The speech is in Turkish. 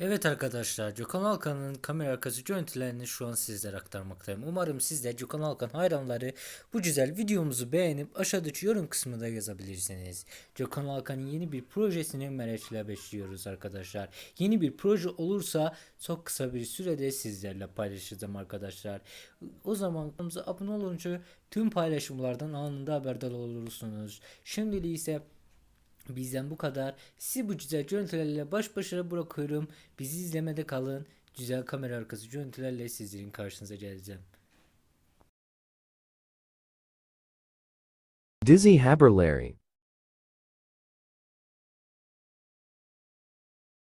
Evet arkadaşlar, Gökhan Alkan'ın kamera arkası görüntülerini şu an sizlere aktarmaktayım. Umarım siz de Gökhan Alkan hayranları bu güzel videomuzu beğenip aşağıdaki yorum kısmında yazabilirsiniz. Gökhan Alkan'ın yeni bir projesini merakla bekliyoruz arkadaşlar. Yeni bir proje olursa çok kısa bir sürede sizlerle paylaşacağım arkadaşlar. O zaman kanalımıza abone olunca tüm paylaşımlardan anında haberdar olursunuz. Şimdilik ise Bizden bu kadar. Sizi bu güzel görüntülerle baş başa bırakıyorum. Bizi izlemede kalın. Güzel kamera arkası görüntülerle sizlerin karşınıza geleceğim. Dizzy Haberlary